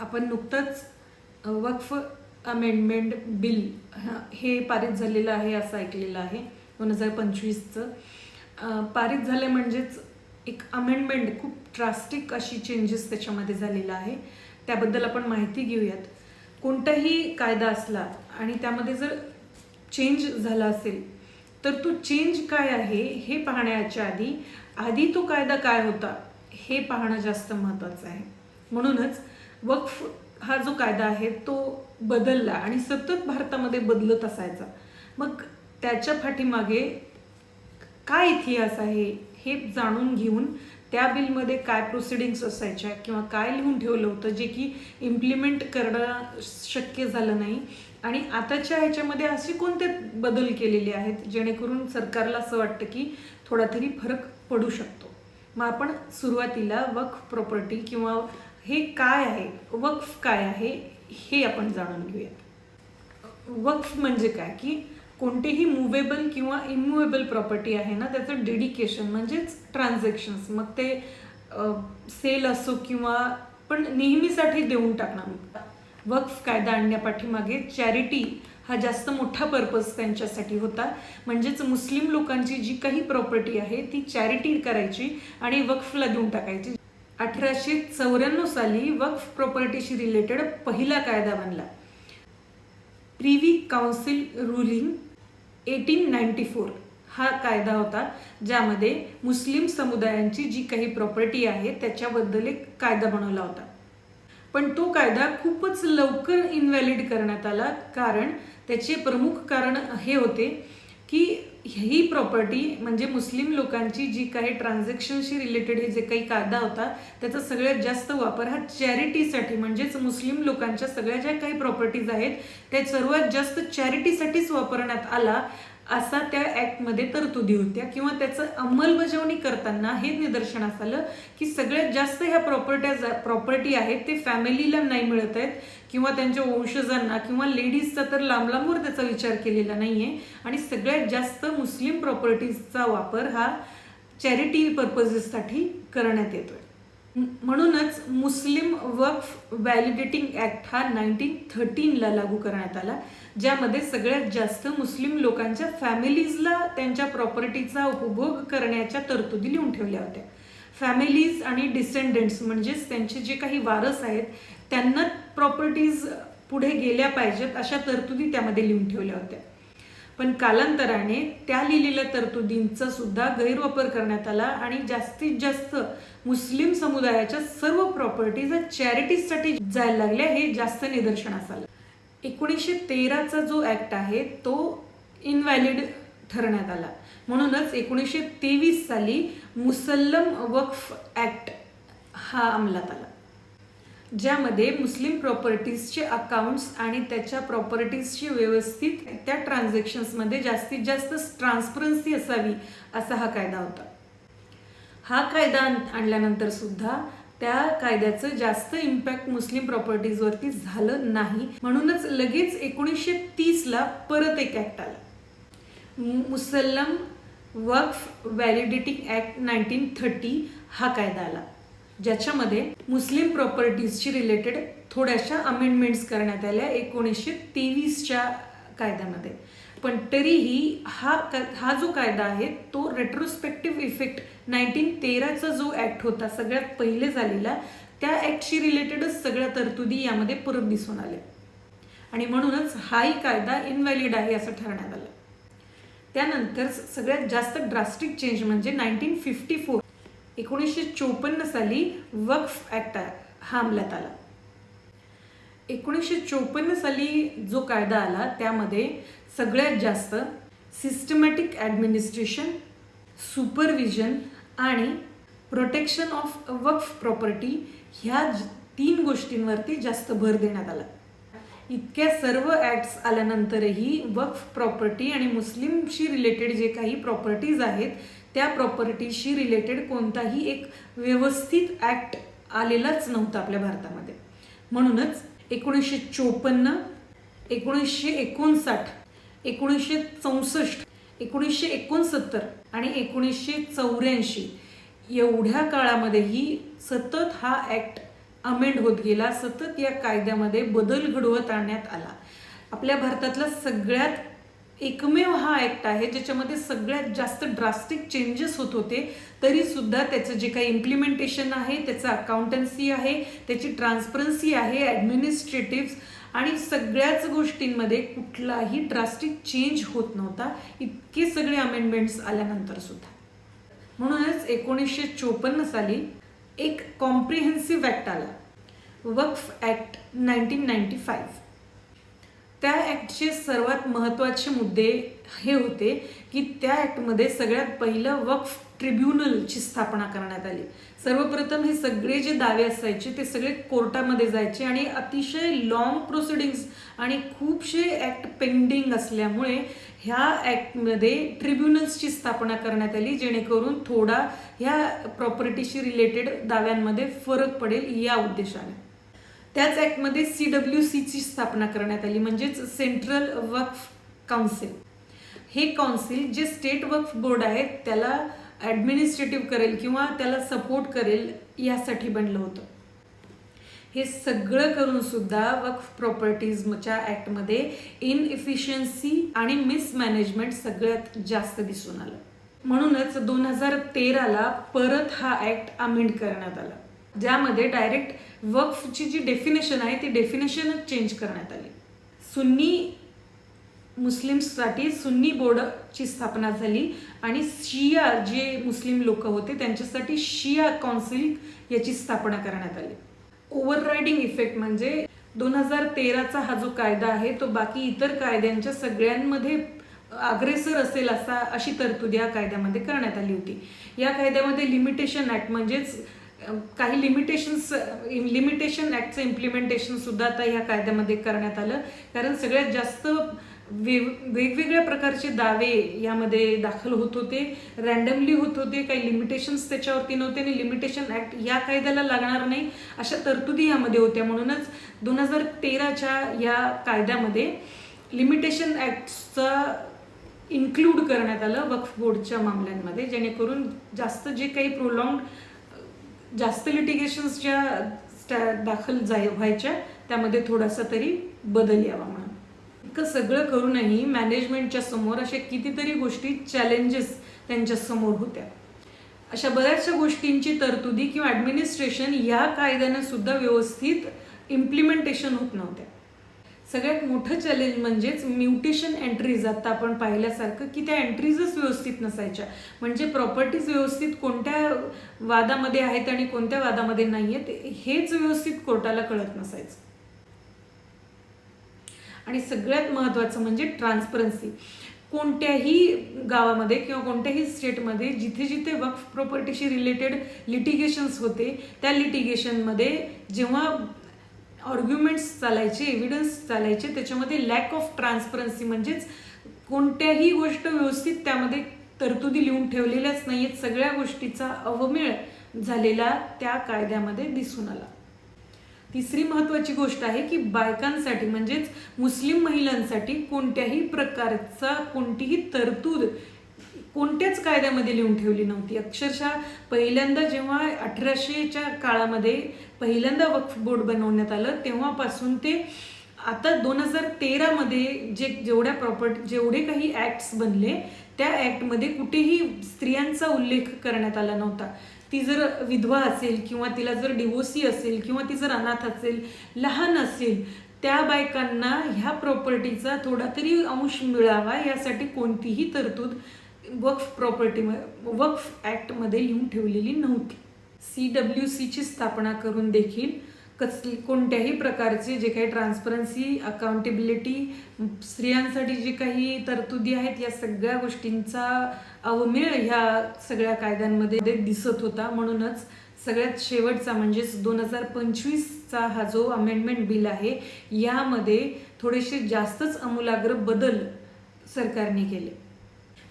आपण नुकतंच वक्फ amendment bill हे पारित झालेलं आहे असं ऐकलेलं आहे दोन हजार पंचवीसचं. पारित झालं म्हणजेच एक अमेंडमेंट खूप ड्रास्टिक अशी चेंजेस त्याच्यामध्ये झालेला आहे. त्याबद्दल आपण माहिती घेऊयात. कोणताही कायदा असला आणि त्यामध्ये जर चेंज झाला असेल तर तो चेंज काय आहे हे पाहण्याच्या आधी आधी तो कायदा काय होता हे पाहणं जास्त महत्त्वाचं आहे. म्हणूनच वक्फ हा जो कायदा आहे तो बदलला आणि सतत भारतामध्ये बदलत असायचा. मग त्याच्या पाठीमागे काय इतिहास आहे हे जाणून घेऊन त्या बिलमध्ये काय प्रोसिडिंग्स असायच्या किंवा काय लिहून ठेवलं होतं जे की इम्प्लिमेंट करणं शक्य झालं नाही? आणि आताच्या ह्याच्यामध्ये असे कोणते बदल केलेले आहेत जेणेकरून सरकारला असं वाटतं की थोडा तरी फरक पडू शकतो? मग आपण सुरुवातीला वक्फ प्रॉपर्टी किंवा हे काय आहे? वक्फ काय आहे? हे आपण जाणून घेऊयात वक्फ म्हणजे काय? की कोणतेही मुवेबल किंवा इमुवेबल प्रॉपर्टी आहे ना त्याचं डेडिकेशन म्हणजेच ट्रान्झॅक्शन्स मग ते सेल असो किंवा पण नेहमीसाठी देऊन टाकणार. वक्फ कायदा आणण्यापाठीमागे चॅरिटी हा जास्त मोठा पर्पज त्यांच्यासाठी होता. म्हणजेच मुस्लिम लोकांची जी काही प्रॉपर्टी आहे ती चॅरिटी करायची आणि वक्फला देऊन टाकायची. अठराशे चौऱ्याण्णव साली वक्फ प्रॉपर्टीशी रिलेटेड पहिला कायदा बनला. Privy council ruling eighteen ninety four हा कायदा होता ज्यामध्ये मुस्लिम समुदायांची जी काही प्रॉपर्टी आहे त्याच्याबद्दल एक कायदा बनवला होता. पण तो कायदा खूपच लवकर इनव्हॅलिड करण्यात आला कारण त्याचे प्रमुख कारण हे होते की ही प्रॉपर्टी म्हणजे मुस्लिम लोकांची जी काही ट्रान्झॅक्शनशी रिलेटेड हे जे काही कायदा होता त्याचा सगळ्यात जास्त वापर हा चॅरिटीसाठी म्हणजेच मुस्लिम लोकांच्या सगळ्या ज्या काही प्रॉपर्टीज आहेत त्या सर्वात जास्त चॅरिटीसाठीच वापरण्यात आला. असा त्या ॲक्टमध्ये तरतुदी होत्या किंवा त्याचं अंमलबजावणी करताना हे निदर्शनास आलं की सगळ्यात जास्त ह्या प्रॉपर्ट्या प्रॉपर्टी आहेत ते फॅमिलीला नाही मिळत आहेत किंवा त्यांच्या वंशजांना किंवा लेडीजचा तर लांब लांबवर त्याचा विचार केलेला नाही आहे आणि सगळ्यात जास्त मुस्लिम प्रॉपर्टीजचा वापर हा चॅरिटी पर्पजेससाठी करण्यात येतोय. म्हणूनच मुस्लिम वक्फ व्हॅलिडेटिंग ॲक्ट हा नाईन्टीन थर्टीनला लागू करण्यात आला ज्यामध्ये सगळ्यात जास्त मुस्लिम लोकांच्या फॅमिलीजला त्यांच्या प्रॉपर्टीचा उपभोग करण्याच्या तरतुदी लिहून ठेवल्या होत्या. फॅमिलीज आणि डिसेंडंट्स म्हणजेच त्यांचे जे काही वारस आहेत त्यांना प्रॉपर्टीज पुढे गेल्या पाहिजेत अशा तरतुदी त्यामध्ये लिहून ठेवल्या होत्या. पण कालांतराने त्या लिहिलेल्या तरतुदींचा सुद्धा गैरवापर करण्यात आला आणि जास्तीत जास्त मुस्लिम समुदायाच्या सर्व प्रॉपर्टीज चॅरिटीजसाठी जायला लागल्या हे जास्त निदर्शनास आलं एकोणीसशे तेराचा जो ॲक्ट आहे तो इनव्हॅलिड ठरण्यात आला. म्हणूनच एकोणीसशे तेवीस साली मुसल्लम वक्फ ॲक्ट हा अंमलात आला. ज्यामध्ये मुस्लिम प्रॉपर्टीजचे अकाउंट्स आणि त्याच्या प्रॉपर्टीजची व्यवस्थित त्या ट्रान्झॅक्शन्समध्ये जास्तीत जास्त ट्रान्सपरन्सी असावी असा हा कायदा होता. हा कायदा आणल्यानंतर सुद्धा त्या कायद्याचं जास्त इम्पॅक्ट मुस्लिम प्रॉपर्टीजवरती झालं नाही. म्हणूनच लगेच एकोणीसशे तीसला परत एक ॲक्ट आला. Mussalman Waqf validity act nineteen thirty हा कायदा आला. ज्याच्यामध्ये मुस्लिम प्रॉपर्टीजशी रिलेटेड थोड्याशा अमेंडमेंट्स करण्यात आल्या. एकोणीसशे तेवीसच्या कायद्यामध्ये. पण तरीही हा हा जो कायदा आहे तो रेट्रोस्पेक्टिव्ह इफेक्ट नाईन्टीन तेराचा जो ॲक्ट होता सगळ्यात पहिले झालेला त्या ॲक्टशी रिलेटेडच सगळ्या तरतुदी यामध्ये परत दिसून आल्या. आणि म्हणूनच हाही कायदा इनव्हॅलिड आहे असं ठरण्यात आलं. त्यानंतर सगळ्यात जास्त ड्रास्टिक चेंज म्हणजे नाईन्टीन फिफ्टी फोर एकोणीसशे चोपन्न साली वक्फ ॲक्ट हा अंमलात आला. एकोणीसशे चोपन्न साली जो कायदा आला त्यामध्ये सगळ्यात जास्त सिस्टमॅटिक ॲडमिनिस्ट्रेशन सुपरविजन आणि प्रोटेक्शन ऑफ वक्फ प्रॉपर्टी ह्या तीन गोष्टींवरती जास्त भर देण्यात आला. इतक्या सर्व ॲक्ट्स आल्यानंतरही वक्फ प्रॉपर्टी आणि मुस्लिमशी रिलेटेड जे काही प्रॉपर्टीज आहेत त्या प्रॉपर्टीशी रिलेटेड कोणताही एक व्यवस्थित ॲक्ट आलेलाच नव्हता आपल्या भारतामध्ये. म्हणूनच एकोणीसशे चोपन्न एकोणीसशे एकोणसाठ एकोणीसशे चौसष्ट एकोणीसशे एकोणसत्तर आणि एकोणीसशे चौऱ्याऐंशी एवढ्या काळामध्येही सतत हा ॲक्ट अमेंड होत गेला सतत या कायद्यामध्ये बदल घडवत आणण्यात आला. आपल्या भारतातला सगळ्यात एकमेव हा ऍक्ट आहे ज्याच्यामध्ये सगळ्यात जास्त ड्रास्टिक चेंजेस होत होते तरी सुद्धा त्याचं जे काही इम्प्लिमेंटेशन आहे त्याचं अकाउंटन्सी आहे त्याची ट्रान्सपरन्सी आहे ॲडमिनिस्ट्रेटिव्ह आणि सगळ्याच गोष्टींमध्ये कुठलाही ड्रास्टिक चेंज होत नव्हता इतके सगळे अमेंडमेंट्स आल्यानंतर सुद्धा. म्हणूनच एकोणीसशे चोपन्न साली एक कॉम्प्रिहेन्सिव्ह ॲक्ट आला Waqf act nineteen ninety five त्या ॲक्टचे सर्वात महत्त्वाचे मुद्दे हे होते की त्या ॲक्टमध्ये सगळ्यात पहिलं वक्फ ट्रिब्युनलची स्थापना करण्यात आली. सर्वप्रथम हे सगळे जे दावे असायचे ते सगळे कोर्टामध्ये जायचे आणि अतिशय लॉंग प्रोसिडिंग्स आणि खूपशे ॲक्ट पेंडिंग असल्यामुळे ह्या ॲक्टमध्ये ट्रिब्युनल्सची स्थापना करण्यात आली जेणेकरून थोडा ह्या प्रॉपर्टीशी रिलेटेड दाव्यांमध्ये फरक पडेल या उद्देशाने. त्याच ॲक्टमध्ये सी डब्ल्यू सीची स्थापना करण्यात आली म्हणजेच सेंट्रल वक्फ काउन्सिल हे काउन्सिल जे स्टेट वक्फ बोर्ड आहे त्याला ॲडमिनिस्ट्रेटिव्ह करेल किंवा त्याला सपोर्ट करेल यासाठी बनलं होतं. हे सगळं करून सुद्धा वक्फ प्रॉपर्टीजच्या ॲक्टमध्ये इनइफिशियन्सी आणि मिसमॅनेजमेंट सगळ्यात जास्त दिसून आलं. म्हणूनच दोन हजार तेराला परत हा ॲक्ट अमेंड करण्यात आला ज्यामध्ये डायरेक्ट वक्फची जी डेफिनेशन आहे ती डेफिनेशनच चेंज करण्यात आली. सुन्नी मुस्लिम्ससाठी सुन्नी बोर्डची स्थापना झाली आणि शिया जे मुस्लिम लोक होते त्यांच्यासाठी शिया कौन्सिल याची स्थापना करण्यात आली. ओव्हररायडिंग इफेक्ट म्हणजे दोन हजार तेराचा हा जो कायदा आहे तो बाकी इतर कायद्यांच्या सगळ्यांमध्ये अग्रेसर असेल असा अशी तरतूद या कायद्यामध्ये करण्यात आली होती. या कायद्यामध्ये लिमिटेशन ॲक्ट म्हणजेच काही लिमिटेशन्स लिमिटेशन ॲक्टचं इम्प्लिमेंटेशन सुद्धा आता ह्या कायद्यामध्ये करण्यात आलं. कारण सगळ्यात जास्त वे वेगवेगळ्या प्रकारचे दावे यामध्ये दाखल होत होते. रँडमली होत होते. काही लिमिटेशन्स त्याच्यावरती नव्हते आणि लिमिटेशन ॲक्ट या कायद्याला लागणार नाही. अशा तरतुदी यामध्ये होत्या. म्हणूनच दोन हजार तेराच्या या कायद्यामध्ये लिमिटेशन ॲक्टचा इन्क्लूड करण्यात आलं वक्फ बोर्डच्या मामल्यांमध्ये. जेणेकरून जास्त जे काही प्रोलॉंग जास्त लिटिगेशन्स ज्या स्टॅ दाखल जाय व्हायच्या त्यामध्ये थोडासा तरी बदल यावा म्हणून. इतकं सगळं करूनही मॅनेजमेंटच्या समोर अशा कितीतरी गोष्टी चॅलेंजेस त्यांच्यासमोर होत्या. अशा बऱ्याचशा गोष्टींची तरतुदी किंवा ॲडमिनिस्ट्रेशन या कायद्यानं सुद्धा व्यवस्थित इम्प्लिमेंटेशन होत नव्हत्या. सगळ्यात मोठं चॅलेंज म्हणजेच म्युटेशन एंट्रीज आता आपण पाहिल्यासारखं की त्या एंट्रीजच व्यवस्थित नसायच्या. म्हणजे प्रॉपर्टीज व्यवस्थित कोणत्या वादामध्ये आहेत आणि कोणत्या वादामध्ये नाही आहेत हेच व्यवस्थित कोर्टाला कळत नसायचं. आणि सगळ्यात महत्त्वाचं म्हणजे ट्रान्सपरन्सी कोणत्याही गावामध्ये किंवा कोणत्याही स्टेटमध्ये जिथे जिथे वक्फ प्रॉपर्टीशी रिलेटेड लिटिगेशन्स होते त्या लिटिगेशनमध्ये जेव्हा आर्ग्युमेंट्स चालायचे एव्हिडन्स चालायचे त्याच्यामध्ये लॅक ऑफ ट्रान्सपरन्सी म्हणजेच कोणत्याही गोष्ट व्यवस्थित त्यामध्ये तरतुदी लिहून ठेवलेल्याच नाही आहेत सगळ्या गोष्टीचा अवमेळ झालेला त्या कायद्यामध्ये दिसून आला. तिसरी महत्त्वाची गोष्ट आहे की बायकांसाठी म्हणजेच मुस्लिम महिलांसाठी कोणत्याही प्रकारचा कोणतीही तरतूद कोणत्याच कायद्यामध्ये लिहून ठेवली नव्हती. अक्षरशः पहिल्यांदा जेव्हा अठराशेच्या काळामध्ये पहिल्यांदा वक्फ बोर्ड बनवण्यात आलं तेव्हापासून ते आता दोन हजार तेरामध्ये जे जेवढ्या प्रॉपर्टी जेवढे काही ॲक्ट्स बनले त्या ॲक्टमध्ये कुठेही स्त्रियांचा उल्लेख करण्यात आला नव्हता. ती जर विधवा असेल किंवा तिला जर डिवोसी असेल किंवा ती जर अनाथ असेल लहान असेल त्या बायकांना ह्या प्रॉपर्टीचा थोडा तरी अंश मिळावा यासाठी कोणतीही तरतूद वक्फ प्रॉपर्टी वक्फ ॲक्टमध्ये लिहून ठेवलेली नव्हती. सी डब्ल्यू सीची स्थापना करून देखील कसली कोणत्याही प्रकारचे जे काही ट्रान्सपरन्सी अकाउंटेबिलिटी स्त्रियांसाठी जे काही तरतुदी आहेत या सगळ्या गोष्टींचा अवमेळ ह्या सगळ्या कायद्यांमध्ये दिसत होता. म्हणूनच सगळ्यात शेवटचा म्हणजेच दोन हजार पंचवीसचा हा जो अमेंडमेंट बिल आहे यामध्ये थोडेसे जास्तच अमूलाग्र बदल सरकारने केले.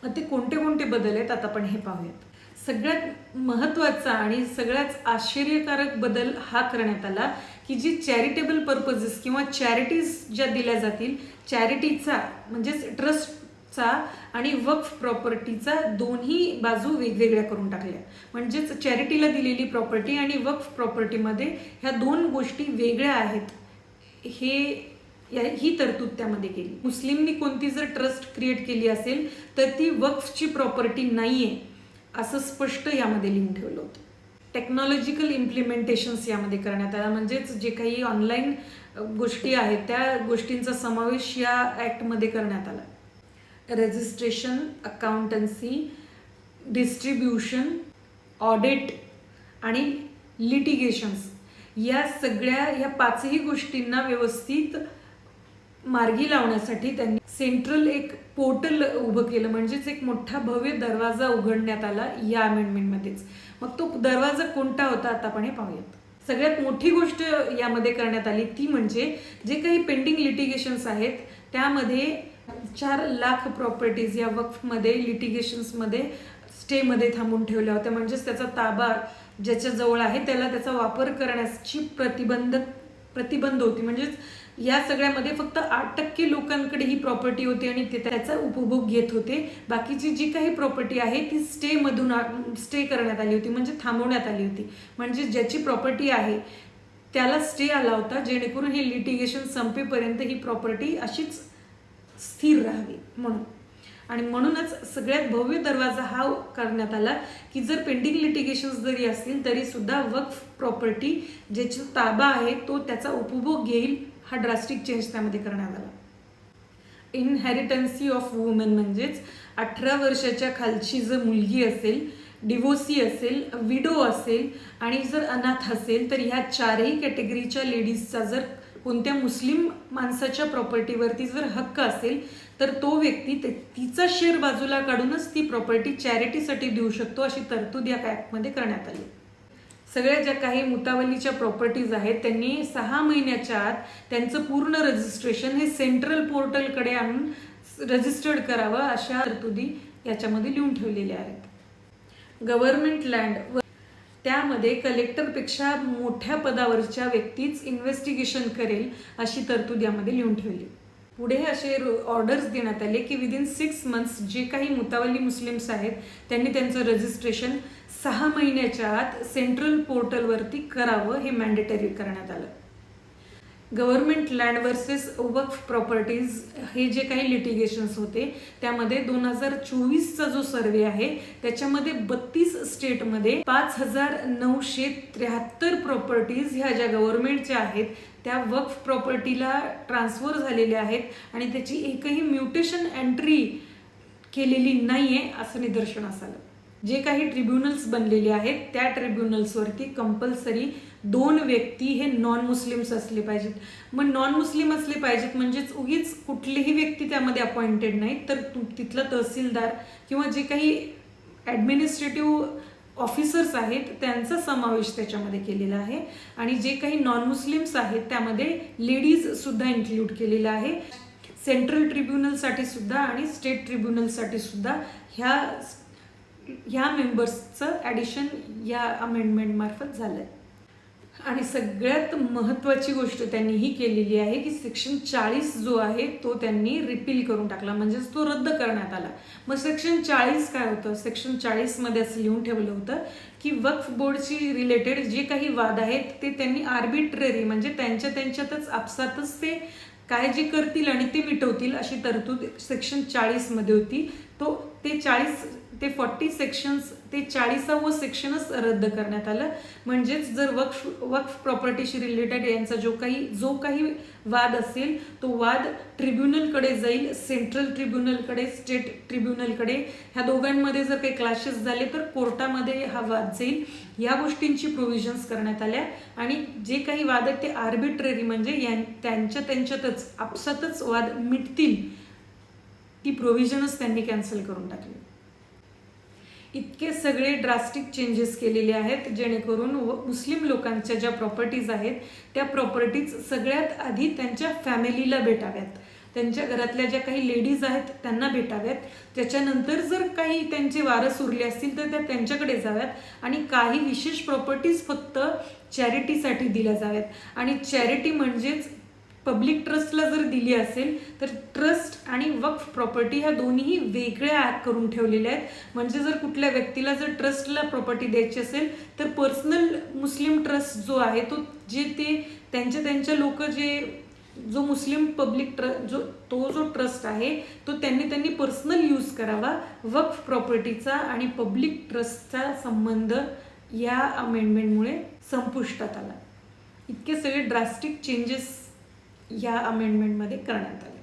मग ते कोणते कोणते बदल आहेत आता आपण हे पाहूयात. सगळ्यात महत्त्वाचा आणि सगळ्यात आश्चर्यकारक बदल हा करण्यात आला की जी चॅरिटेबल पर्पजेस किंवा चॅरिटीज ज्या दिल्या जातील चॅरिटीचा म्हणजेच ट्रस्ट चा आणि वक्फ प्रॉपर्टीचा दोन्ही बाजू वेगवेगळ्या करून टाकल्या. म्हणजेच चॅरिटीला दिलेली प्रॉपर्टी आणि वक्फ प्रॉपर्टीमध्ये ह्या दोन गोष्टी वेगळ्या आहेत. हे ही तरतूद त्यामध्ये केली. मुस्लिमनी कोणती जर ट्रस्ट क्रिएट केली असेल तर ती वक्फची प्रॉपर्टी नाही आहे असं स्पष्ट यामध्ये लिहून ठेवलं होतं. टेक्नॉलॉजिकल इम्प्लिमेंटेशन्स यामध्ये करण्यात आला. म्हणजेच जे काही ऑनलाईन गोष्टी आहेत त्या गोष्टींचा समावेश या ॲक्टमध्ये करण्यात आला. रजिस्ट्रेशन अकाउंटन्सी डिस्ट्रीब्युशन ऑडिट आणि लिटिगेशन्स या सगळ्या या पाचही गोष्टींना व्यवस्थित मार्गी लावण्यासाठी त्यांनी सेंट्रल एक पोर्टल उभं केलं. म्हणजेच एक मोठा भव्य दरवाजा उघडण्यात आला या अमेंडमेंटमध्येच मग तो दरवाजा कोणता होता आता आपण हे पाहूयात. सगळ्यात मोठी गोष्ट यामध्ये करण्यात आली ती म्हणजे जे काही पेंडिंग लिटिगेशन्स आहेत त्यामध्ये चार लाख प्रॉपर्टीज या वक्फमध्ये लिटिगेशन्समध्ये स्टेमध्ये थांबून ठेवल्या होत्या. म्हणजेच त्याचा ताबा ज्याच्या जवळ आहे त्याला त्याचा वापर करण्याची प्रतिबंध प्रतिबंध होती. म्हणजेच या सगळ्यामध्ये फक्त आठ टक्के लोकांकडे ही प्रॉपर्टी होती आणि ते त्याचा उपभोग घेत होते. बाकीची जी काही प्रॉपर्टी आहे ती स्टेमधून स्टे करण्यात आली होती म्हणजे थांबवण्यात आली होती. म्हणजे ज्याची प्रॉपर्टी आहे त्याला स्टे आला होता जेणेकरून हे लिटिगेशन संपेपर्यंत ही प्रॉपर्टी अशीच स्थिर राहावी म्हणून. आणि म्हणूनच सगळ्यात भव्य दरवाजा हा करण्यात आला की जर पेंडिंग लिटिगेशन्स जरी असतील तरी सुद्धा वक्फ प्रॉपर्टी ज्याचा ताबा आहे तो त्याचा उपभोग घेईल हा ड्रास्टिक चेंज त्यामध्ये करण्यात आला. इनहेरिटन्सी ऑफ वुमेन म्हणजेच अठरा वर्षाच्या खालची जर मुलगी असेल डिवोसी असेल विडो असेल आणि जर अनाथ असेल तर ह्या चारही कॅटेगरीच्या लेडीजचा जर कोणत्या मुस्लिम माणसाच्या प्रॉपर्टीवरती जर हक्क असेल तर तो व्यक्ती ते- तिचा शेअर बाजूला काढूनच ती प्रॉपर्टी चॅरिटीसाठी देऊ शकतो अशी तरतूद या ॲक्टमध्ये करण्यात आली. सगळ्या ज्या काही मुतावलीच्या प्रॉपर्टीज आहेत त्यांनी सहा महिन्याच्या आत त्यांचं पूर्ण रजिस्ट्रेशन हे सेंट्रल पोर्टलकडे आणून रजिस्टर्ड करावं अशा तरतुदी याच्यामध्ये लिहून ठेवलेल्या आहेत. गव्हर्नमेंट लँड व त्यामध्ये कलेक्टरपेक्षा मोठ्या पदावरच्या व्यक्तीच इन्व्हेस्टिगेशन करेल अशी तरतूद यामध्ये लिहून ठेवली. पुढे असे ऑर्डर्स देण्यात आले की विदिन सिक्स मंथ्स जे काही मुतावली मुस्लिम्स आहेत त्यांनी त्यांचं रजिस्ट्रेशन सहा महिन्याच्या आत सेंट्रल पोर्टलवरती करावं हे मॅन्डेटरी करण्यात आलं. Government land versus Waqf properties हे जे काही लिटिगेशन्स होते त्यामध्ये दोन हजार चोवीसचा जो सर्वे आहे त्याच्यामध्ये बत्तीस स्टेटमध्ये पाच हजार नऊशे त्र्याहत्तर प्रॉपर्टीज ह्या ज्या गव्हर्नमेंटच्या आहेत त्या वक्फ प्रॉपर्टीला ट्रान्सफर झालेल्या आहेत आणि त्याची एकही म्युटेशन एंट्री केलेली नाही आहे असं निदर्शनास आलं. जे काही ट्रिब्युनल्स बनलेले आहेत त्या ट्रिब्युनल्सवरती कंपल्सरी दोन व्यक्ती हे नॉन मुस्लिम्स असले पाहिजेत. मग नॉन मुस्लिम असले पाहिजेत म्हणजेच उगीच कुठलीही व्यक्ती त्यामध्ये अपॉइंटेड नाही तर तु- तिथला तहसीलदार किंवा जे काही ॲडमिनिस्ट्रेटिव्ह ऑफिसर्स आहेत त्यांचा समावेश त्याच्यामध्ये केलेला आहे. आणि जे काही नॉन मुस्लिम्स आहेत त्यामध्ये लेडीज सुद्धा इन्क्लूड केलेलं आहे. सेंट्रल ट्रिब्युनलसाठी सुद्धा आणि स्टेट ट्रिब्युनलसाठी सुद्धा ह्या ह्या मेंबर्सचं ॲडिशन या अमेंडमेंटमार्फत झालं आहे आणि सगळ्यात महत्त्वाची गोष्ट त्यांनी ही केलेली आहे की सेक्शन चाळीस जो आहे तो त्यांनी रिपील करून टाकला. म्हणजेच तो रद्द करण्यात आला. मग सेक्शन चाळीस काय होतं? सेक्शन चाळीसमध्ये असं लिहून ठेवलं होतं की वक्फ बोर्डशी रिलेटेड जे काही वाद आहेत ते त्यांनी आर्बिट्ररी म्हणजे त्यांच्या त्यांच्यातच आपसातच ते काय जे करतील आणि ते मिटवतील अशी तरतूद सेक्शन चाळीसमध्ये होती. तो ते चाळीस ते फॉर्टी सेक्शन्स ते चाळीसावं सेक्शनच रद्द करण्यात आलं. म्हणजेच जर वक्फ वक्फ प्रॉपर्टीशी रिलेटेड यांचा जो काही जो काही वाद असेल तो वाद ट्रिब्युनलकडे जाईल सेंट्रल ट्रिब्युनलकडे स्टेट ट्रिब्युनलकडे ह्या दोघांमध्ये जर काही क्लाशेस झाले तर कोर्टामध्ये हा वाद जाईल. या गोष्टींची प्रोव्हिजन्स करण्यात आल्या. आणि जे काही वाद आहेत ते आर्बिट्ररी म्हणजे यां त्यांच्या त्यांच्यातच आपसातच वाद मिटतील. ती प्रोव्हिजनच त्यांनी कॅन्सल करून टाकली. इतके सगळे ड्रास्टिक चेंजेस केलेले आहेत जेणेकरून व- मुस्लिम लोकांच्या ज्या प्रॉपर्टीज आहेत त्या प्रॉपर्टीज सगळ्यात आधी त्यांच्या फॅमिलीला भेटाव्यात. त्यांच्या घरातल्या ज्या काही लेडीज आहेत त्यांना भेटाव्यात. त्याच्यानंतर जर काही त्यांचे वारस उरले असतील तर त्या त्यांच्याकडे जाव्यात आणि काही विशेष प्रॉपर्टीज फक्त चॅरिटीसाठी दिल्या जाव्यात. आणि चॅरिटी म्हणजेच पब्लिक ट्रस्टला जर दिली असेल तर ट्रस्ट आणि वक्फ प्रॉपर्टी ह्या दोन्हीही वेगळ्या करून ठेवलेल्या आहेत. म्हणजे जर कुठल्या व्यक्तीला जर ट्रस्टला प्रॉपर्टी द्यायची असेल तर पर्सनल मुस्लिम ट्रस्ट जो आहे तो जे ते त्यांच्या त्यांच्या लोक जे जो मुस्लिम पब्लिक ट्र जो तो जो ट्रस्ट आहे तो त्यांनी त्यांनी पर्सनल यूज करावा. वक्फ प्रॉपर्टीचा आणि पब्लिक ट्रस्टचा संबंध या अमेंडमेंटमुळे संपुष्टात आला. इतके सगळे ड्रास्टिक चेंजेस या अमेंडमेंटमध्ये करण्यात आले.